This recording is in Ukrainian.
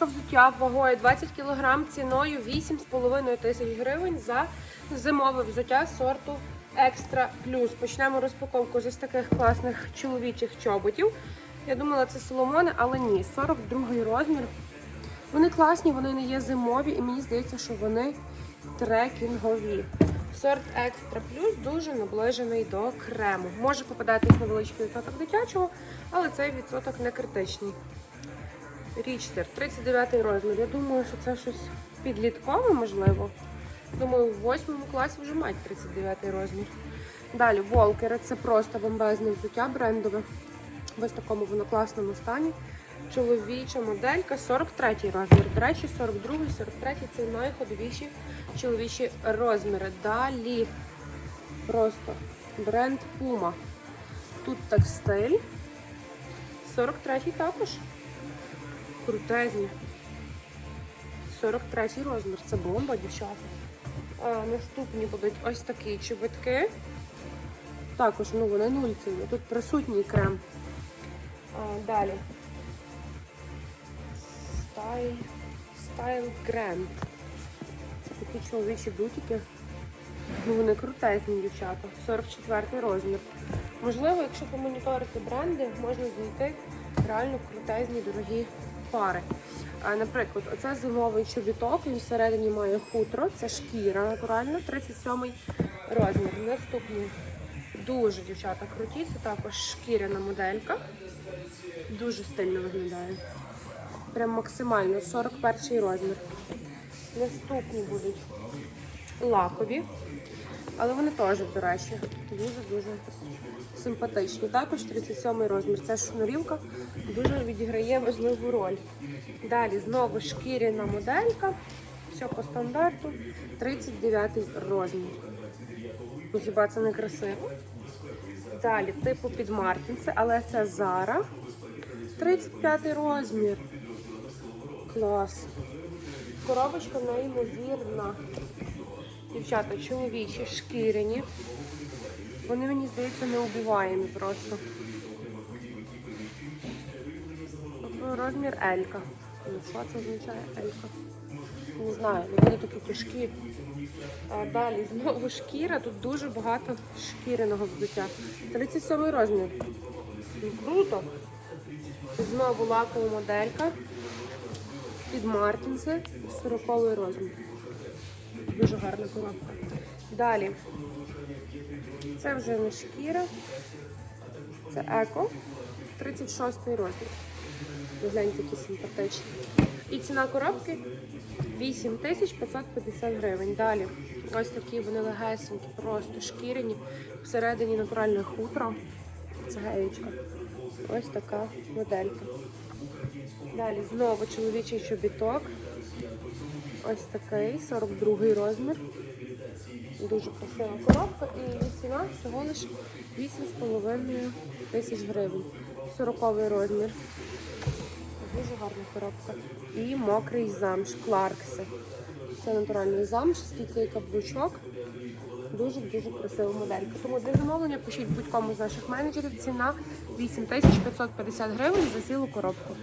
коробочка взуття вагою 20 кг ціною 8,5 тисяч гривень за зимове взуття сорту Екстра Плюс. Почнемо розпаковку з таких класних чоловічих чоботів. Я думала, це соломони, але ні, 42 розмір. Вони класні, вони не є зимові, і мені здається, що вони трекінгові. Сорт Екстра Плюс дуже наближений до крему. Може попадатись невеличкий відсоток дитячого, але цей відсоток не критичний. Річтер, 39 розмір. Я думаю, що це щось підліткове, можливо. Думаю, в 8 класі вже мають 39 розмір. Далі волкери це просто бомбезне взуття брендове. В ось такому воно класному стані. Чоловіча моделька 43 розмір. До речі, 42 43 це найходовіші чоловічі розміри. Далі просто бренд Puma. Тут текстиль. 43 також. Крутезні. 43 розмір. Це бомба, дівчата. А, наступні будуть ось такі чобітки. Також ну, вони нульцеві. Тут присутній крем. А, далі. Style, Style Grand. Це такі чоловічі бутики. Ну, вони крутезні, дівчата. 44 розмір. Можливо, якщо помоніторити бренди, можна знайти реально крутезні дорогі пари. Наприклад, оце зимовий чобіток, він всередині має хутро, це шкіра натуральна, 37-й розмір. Наступний дуже дівчата круті, це також шкіряна моделька. Дуже стильно виглядає. Прям максимально 41 розмір. Наступні будуть лакові, але вони теж, до речі, дуже-дуже симпатичні. Також 37 розмір. Це шнурівка дуже відіграє важливу роль. Далі знову шкіряна моделька. Все по стандарту. 39 розмір. Хіба це не красиво? Далі, типу під Мартінси, але це Зара. 35 розмір. Клас. Коробочка неймовірна. Дівчата, чоловічі, шкіряні. Вони, мені здається, неубиваємі просто. Тобто Розмір Елька. Ну, що це означає Елька? Не знаю, вони такі тяжкі. А далі знову шкіра. Тут дуже багато шкіряного взуття. 37 розмір. Ну, круто. Знову лакова моделька. Під Мартінси. 40 розмір. Дуже гарна коробка. Далі. Це вже не шкіра. Це еко. 36 розмір. Гляньте, які симпатичні. І ціна коробки 8550 гривень. Далі. Ось такі вони легесенькі, просто шкіряні. Всередині натуральне хутро. Це геєчка. Ось така моделька. Далі знову чоловічий чобіток. Ось такий, 42 розмір. Дуже красива коробка і ціна всього лише 8,5 тисяч гривень. 40 розмір. Дуже гарна коробка. І мокрий замш, кларкси. Це натуральний замш, стійкий каблучок. Дуже-дуже красива моделька. Тому для замовлення пишіть будь-кому з наших менеджерів. Ціна 8550 гривень за цілу коробку.